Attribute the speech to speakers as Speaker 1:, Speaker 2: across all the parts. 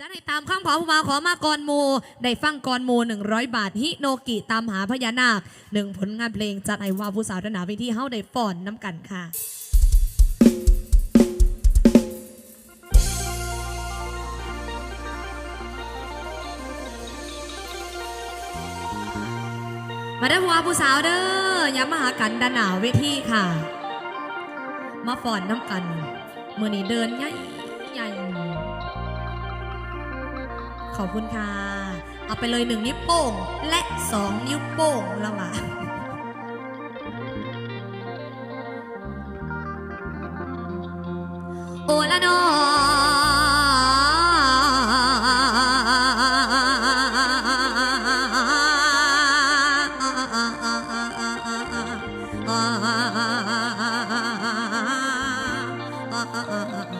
Speaker 1: จะได้ตามข้างผาผู้มาขอมาก่อนหมูได้ฟังก่อนหมู100 บาทฮิโนกิตามหาพญานาคหนึ่งผลงานเพลงจากไอว่าผู้สาวดนหนาไปที่เฮาได้ฟ้อนน้ำกันค่ะมาได้วาผู้สาวเด้อย้ำมาหากันดานหนาวเวทีค่ะ มาฟ้อนน้ำกันเมื่อนี้เดินใหญ่ใหญ่ ขอบคุณค่ะ เอาไปเลยหนึ่งนิ้วโป้ง และสองนิ้วโป้งแล้วอะโอละนอ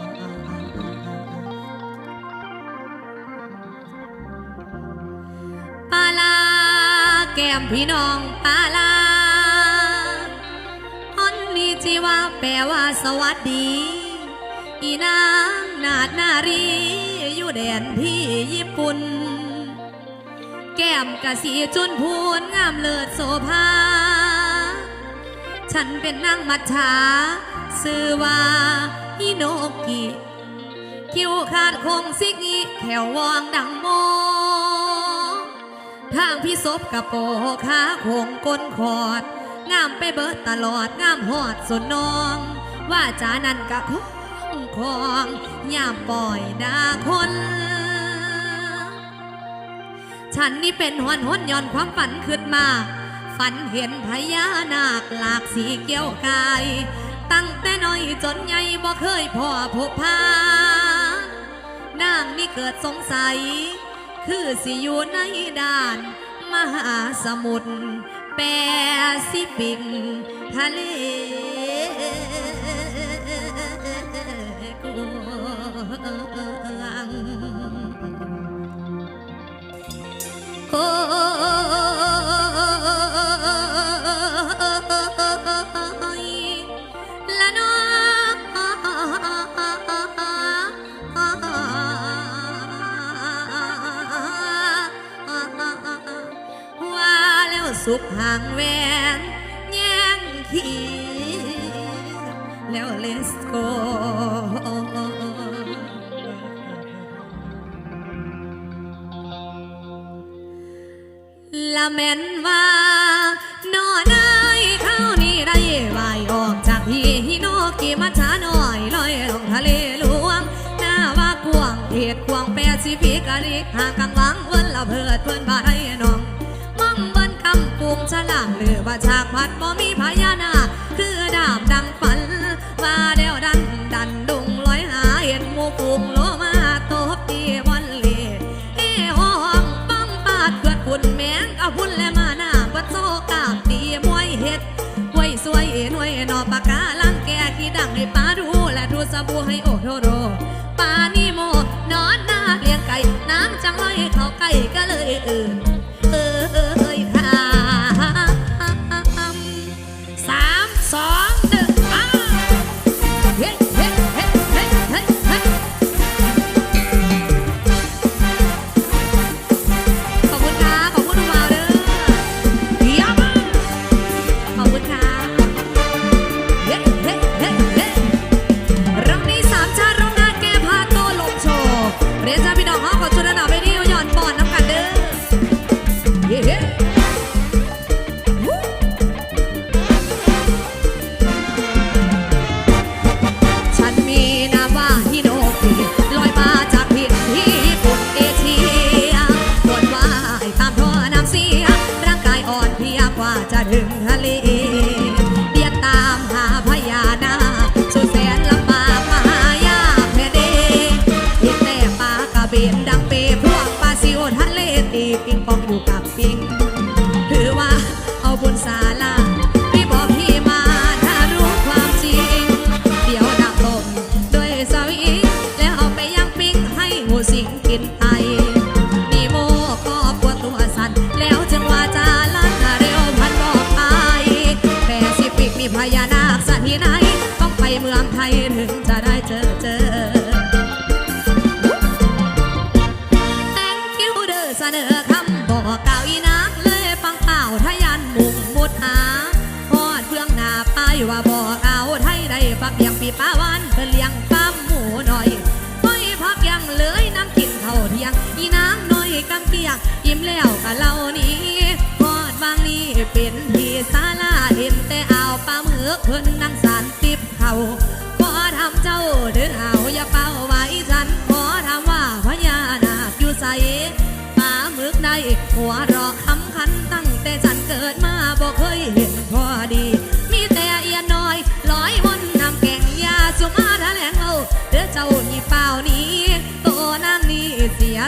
Speaker 1: ป แก้มพี่น้องปาลาอันนีจีว่าแปลว่าสวัสดี อีนางนาดนารี อยู่แดนที่ญี่ปุ่น แก้มกะสีจุนพูนงามเลิศโสภา ฉันเป็นนางมัจฉาชื่อว่าฮิโนกิ คิวขาดคงซิกอีแขววองดังโม ทางพี่ศพกระโปขาโคงก้นขอด งามไปเบิดตลอดงามหอดสุนนอง ว่าจานันกะคงคองยามปล่อยดาคน ฉันนี่เป็นหวนหนย้อนความฝันขึ้นมา ฝันเห็นพญานาคหลากสีเกี้ยวกาย ตั้งแต่น้อยจนใหญ่บ่เคยพ่อพบพานางนี่เกิดสงสัย คือสิอยู่ในด่านมหาสมุทรแปซิฟิกทะเลกว้างโอ้ยละน้ว่ สุขห่างแวนแย่งขีแล้ว let's go ละแม่นว่านอนายเข้านี่ได้วายออกจากที่ฮิโนกิมาช้าหน่อยลอยลงทะเลหลวงหน้าว่ากวางเหตุกวางแปซิฟิกอลิกหากังวังวนละเพิดเพื่อนบาไทยน้ ฉลามหรือว่าฉากพัดบ่มีพญานาค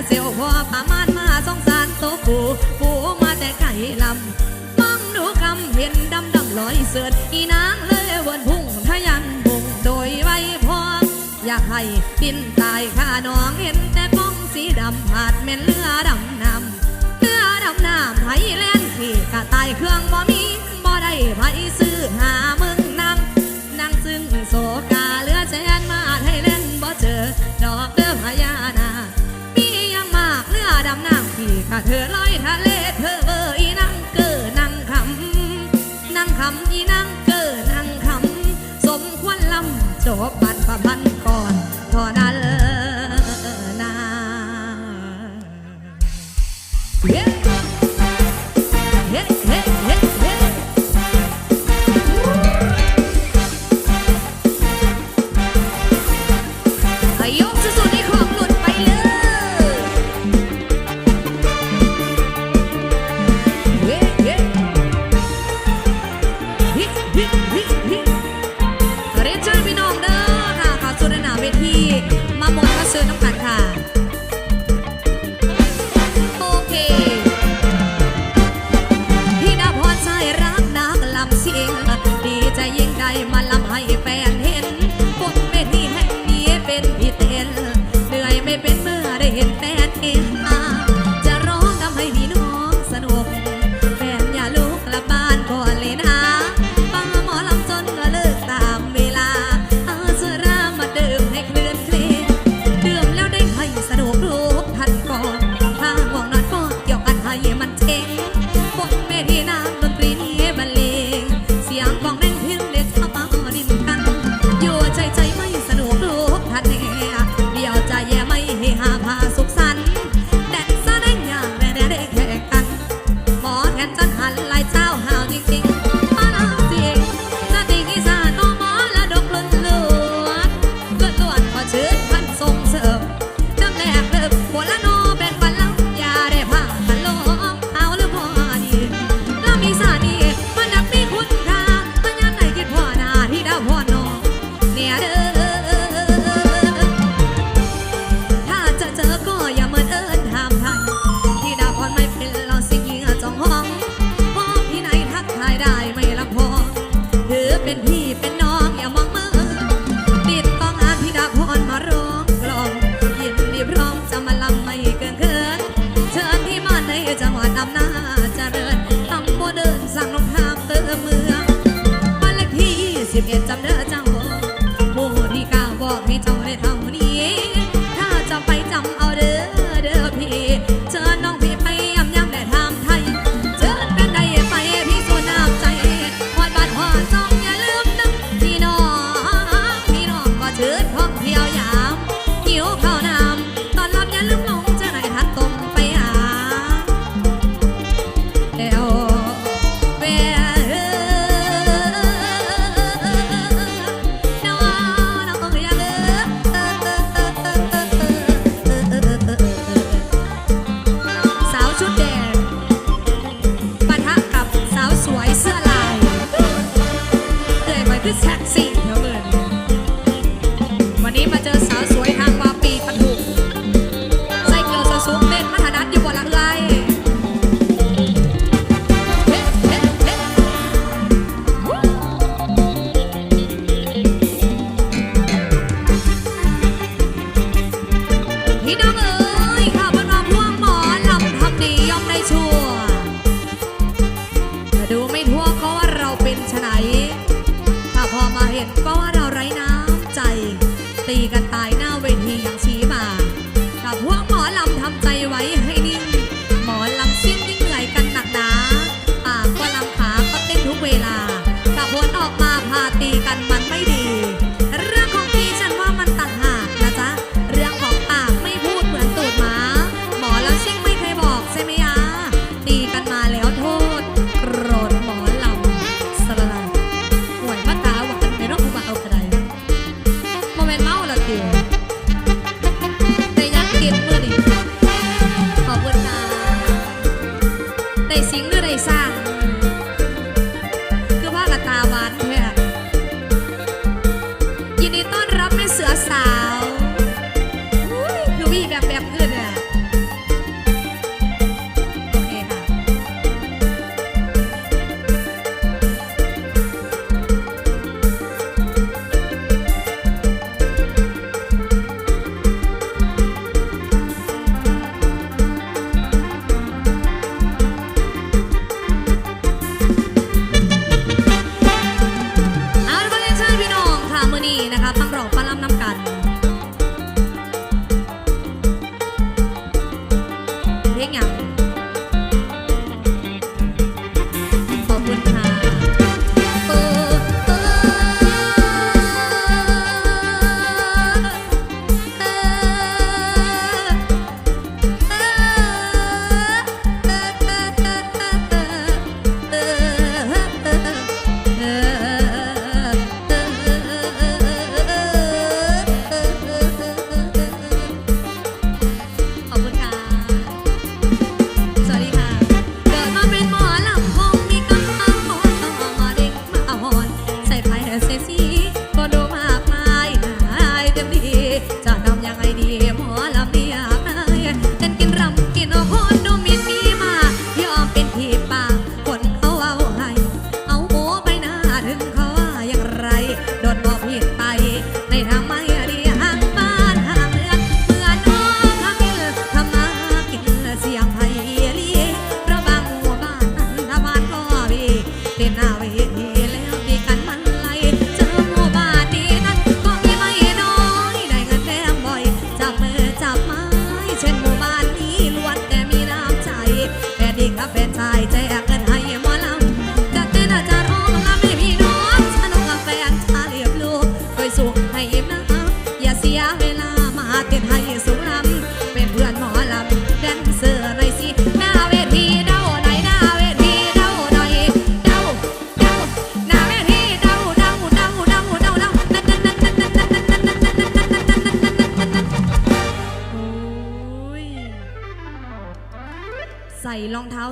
Speaker 1: เสียวหัวปรมานมาสงสารโตผู้ผู้มาแต่ไก่ลำมองดูคำเห็นดำดำลอยเสือดอีนางเลยวนพุ่งทะยันบุงโดยไว้พออยากให้ปินตายข้าน้องเห็นแต่กองสีดำผาดเม็นเลือดำนำเลือดำน้ำไทยแล่นด์ขี่กะตายเครื่องบ่มีบ่ได้ไผซื้อหามึอาเธอลอยทะเลเธอเบอร์อีนังเกอนั่งคำนังคำอีนังเกอนั่งคำสมควรลำจบบัดรประพัน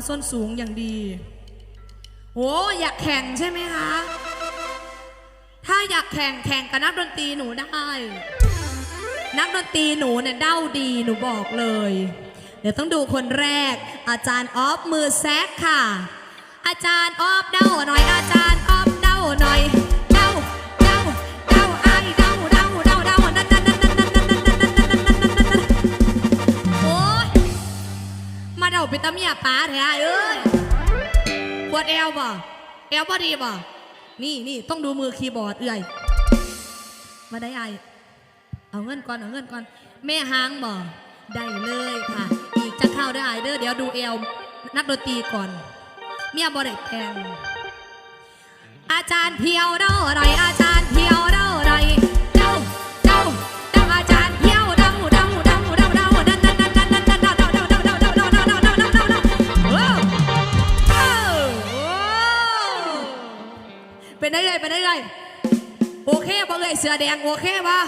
Speaker 1: ส้นสูงอย่างดีโอ้อยากแข่งใช่ไหมคะ ถ้าอยากแข่งแข่งกับนักดนตรีหนูได้ นักดนตรีหนูเนี่ยเด้าดีหนูบอกเลย เดี๋ยวต้องดูคนแรก อาจารย์ออฟมือแซกค่ะ อาจารย์ออฟเด้าหน่อย อาจารย์ออฟเด้าหน่อยาเด้าเป็นตาเมียป้าแท้เอ้ยปวดเอวบ่เอวบ่ดีบ่นี่นี่ต้องดูมือคีย์บอร์ดเอื่อยมาได้ไอเอาเงินก่อนเอาเงินก่อน แม่หางบอกได้เลยค่ะ อีกจะเข้าได้เด้อเดี๋ยวดูเอลนักดนตรีก่อน เมียบอได้แพงอาจารย์เพียวเด้าไรอาจารย์เพียว ได้เลยเป็นได้เลยโอเคบ่เลยเสือแดงโอเคป่ะ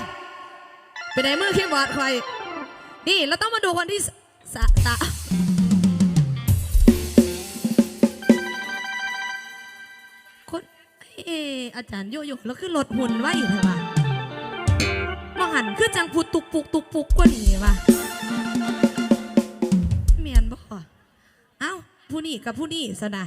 Speaker 1: เป็นมือคีย์บอดใครนี่เราต้องมาดูคนที่สะสะคนเอออาจารย์โยโย่แล้วคือลดหุ่นไว้เถอะว่ะมองหันคือจังพูดตุกปุกตุกปุกกว่านี้วะเมียนบ่เอ้าผู้นี้กับผู้นี้สนะ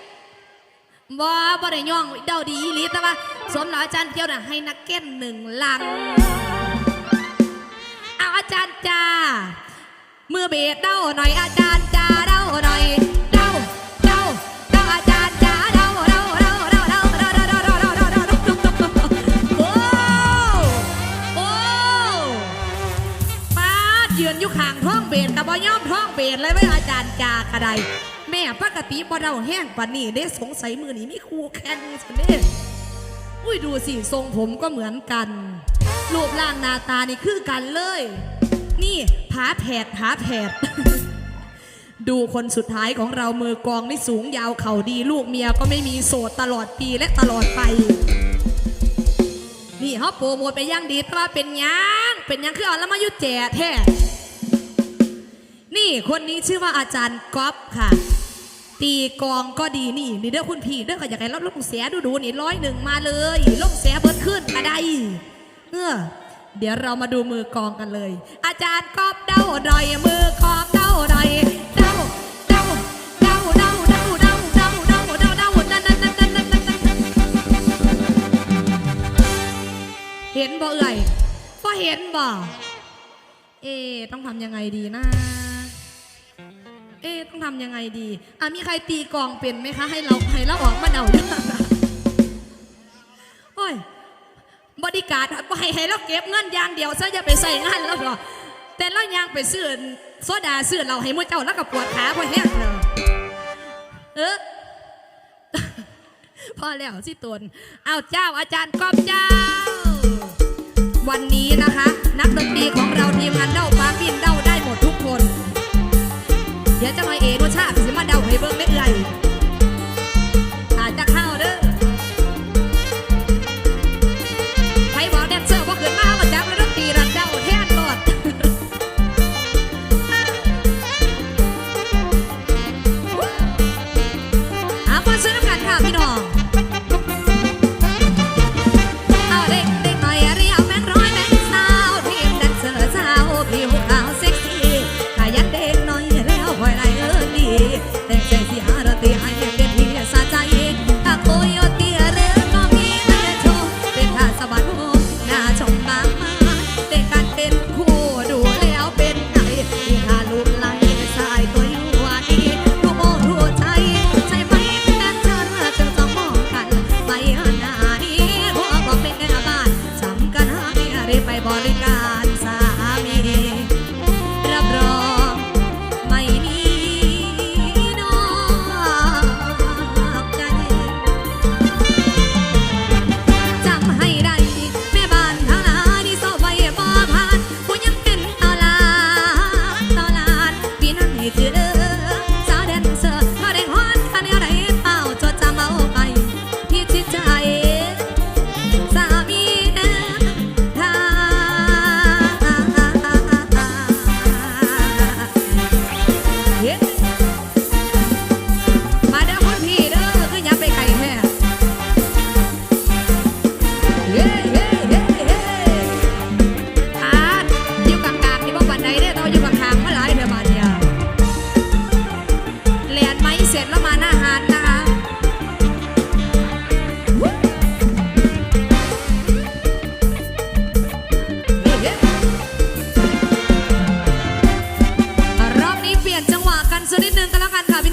Speaker 1: บ่บ่ได้ย่องเดาดีอีหลีแต่ว่าสมแล้วอาจารย์เที่ยวน่ะให้นักเก็ตหนึ่งลังเอาอาจารย์จ้ามือเบสเดาหน่อยอาจารย์จ้าเดาหน่อยเดาเดาเดาอาจารย์จ้าเดาเดาเดาเดาเดาเดาเดาเดาเดาเดาเดาโอ้โอ้ป้าดยืนอยู่ข้างท้องเบสกับบ่ยอมท้องเบสเลยไว้อาจารย์จ้ากระได ปกติบ่เดาแห้งปานนี้เด้สงสัยมือนี้มีครูแข่งสิเด้อุ้ยดูสิทรงผมก็เหมือนกัน รูปร่างหน้าตานี่คือกันเลย นี่ผาแผดผาแผด ดูคนสุดท้ายของเรามือกองนี่สูงยาวเข่าดี ลูกเมียก็ไม่มีโสดตลอดปีและตลอดไป นี่เขาโปรโมทไปย่างดีแต่ว่าเป็นหยังเป็นหยังคือเอาแล้วมายุดแจแท้นี่คนนี้ชื่อว่าอาจารย์ก๊อฟค่ะ ตีกองก็ดีนี่นี่เด้อคุณพี่เด้อก็อยากให้รับลงเสียดูดูนี่ร้อยหนึ่งมาเลยลงเสียเบิดขึ้นกระไดเออเดี๋ยวเรามาดูมือกองกันเลย อาจารย์กอบเด้าดอยมือกองเด้าดอยเด้าเด้าเด้าเด้าเด้าเด้าเด้าเด้าเด้าเด้านั่นนั่นนั่นนั่นนั่นนั่นเห็นบ่เอ่ยพอเห็นบ่เอต้องทำยังไงดีนะ เอ๊ะต้องทำยังไงดีอะมีใครตีกองเป็นไหมคะ ให้เราให้เราออกมาเดาด้วยโอ้ยบริการดไปให้เราเก็บเงินอย่างเดียวซะอย่าไปใส่งานแล้วหรอแต่เรายังไปซื้อโซดาซื้อเราให้มู่เจ้าแล้วก็ปวดขาพอแห้งเลยเออพอแล้วสิตนเอาเจ้าอาจารย์กอบเจ้า วันนี้นะคะ นักดนตรีของเราทีมงานเด้าปาบินเด้าได้ เดี๋ยวจะลอยเองรสชาติสิมาเดาให้เบิ่งไม่เอื่อย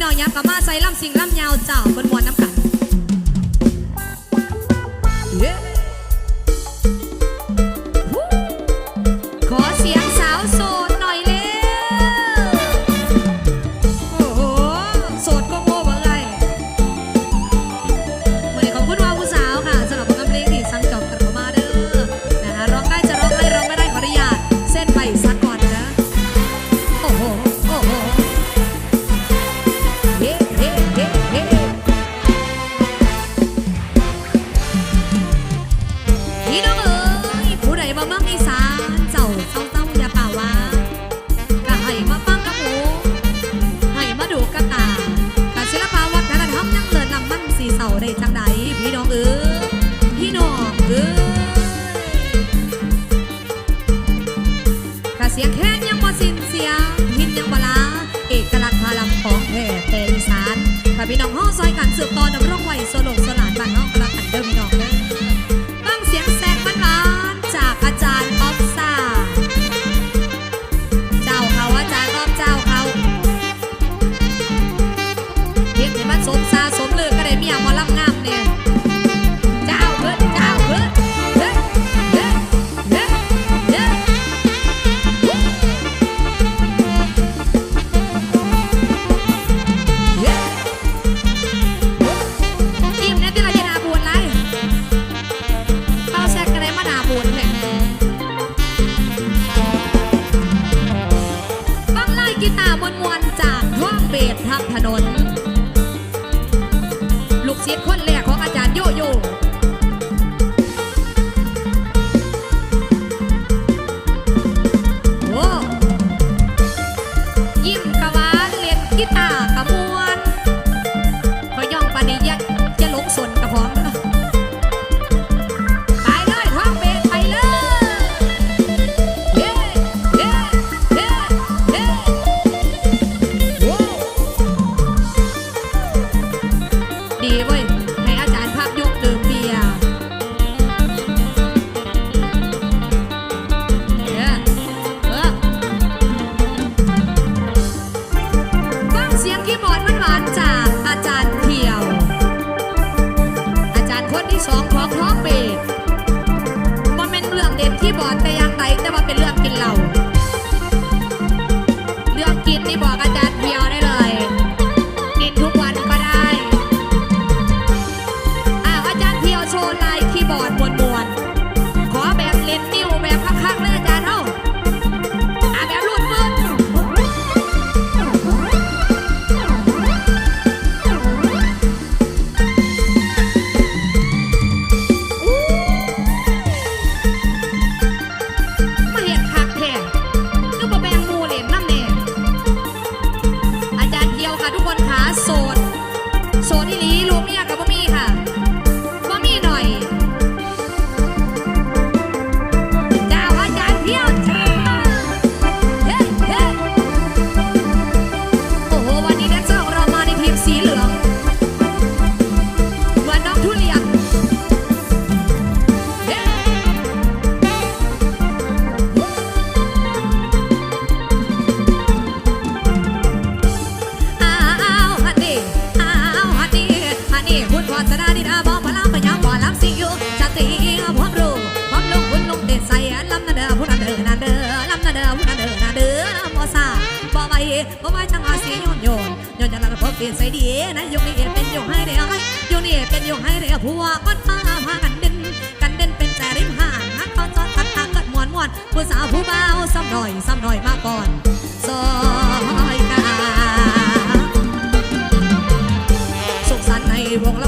Speaker 1: าวยับกับมาใส่ลำสิงลำยาวเจ้าบนหมวนน้ำกัน พี่น้องห้อซอยกันสืบต่อดำ สิบคนแล้ว เสียใส่ดีนะยกนี่เป็นยกให้เดียวยกนี่เป็นยกให้เดียวผัวก็พาพากันเด่นกันเด่นเป็นแต่ริมห่างฮักตอนจอดตักตาเกิดมวนมวนผู้สาวผู้เบาซ้ำหน่อยซ้ำหน่อยมาก่อนซอยกาสุขสันต์ในวงล้า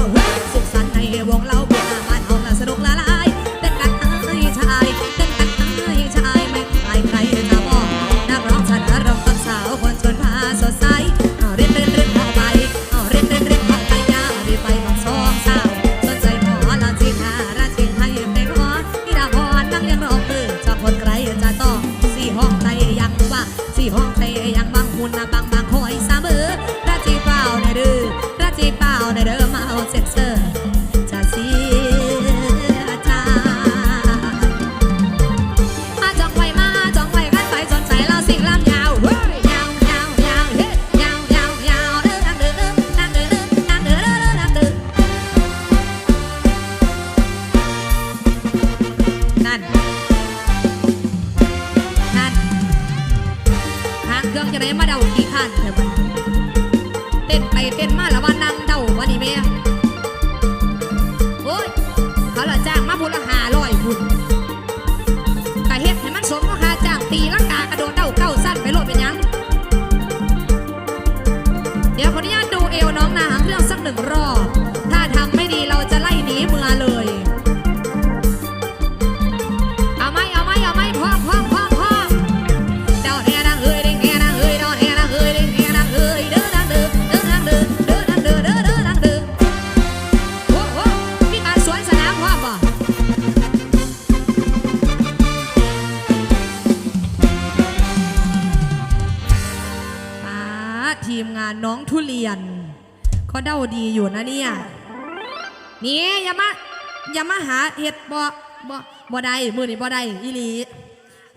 Speaker 1: อย่ามาหาเห็ดบ่บ่บ่ได้มือนี่บ่ได้อีหลี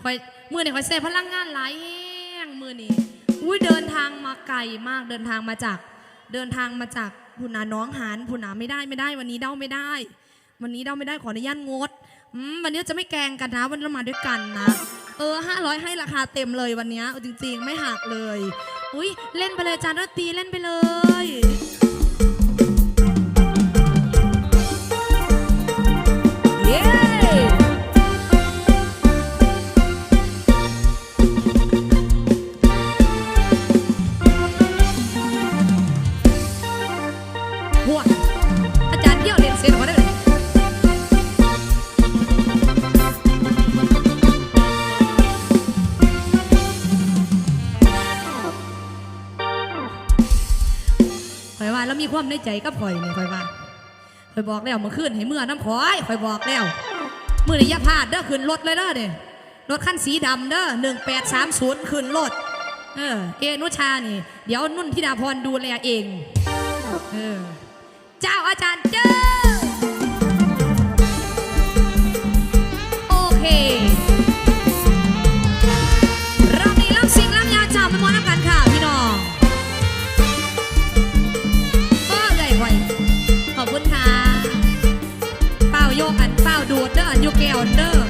Speaker 1: คอยมือนี่คอยเสฟพลังงานหลายแห้งมือนี่อุ้ยเดินทางมาไกลมากเดินทางมาจาก เดินทางมาจากพุนาน้องหานพุนาไม่ได้ไม่ได้ วันนี้เด้าไม่ได้ วันนี้เด้าไม่ได้ขออนุญาตงดวันนี้จะไม่แกงกันนะวันเรามาด้วยกันนะเออห้าร้อยให้ราคาเต็มเลยวันนี้จริง ๆ ไม่หักเลย อุ้ยเล่นไปเลยจานรตีเล่นไปเลย ในใจก็ปล่อยนี่คอยว่าคอยบอกแล้วมาขึ้นให้เมื่อน้ำคอยคอยบอกแล้วเมื่อนี่ยาพาดเด้อขึ้นรถเลยเด้อเนี่ยรถขั้นสีดำเด้อหนึ่งแปดสามศูนย์ขึ้นรถเออเอนุชานี่ เดี๋ยวนุ่นธิดาพรดูแลเอง เออ เจ้าอาจารย์เจ้า แก้วเด้อ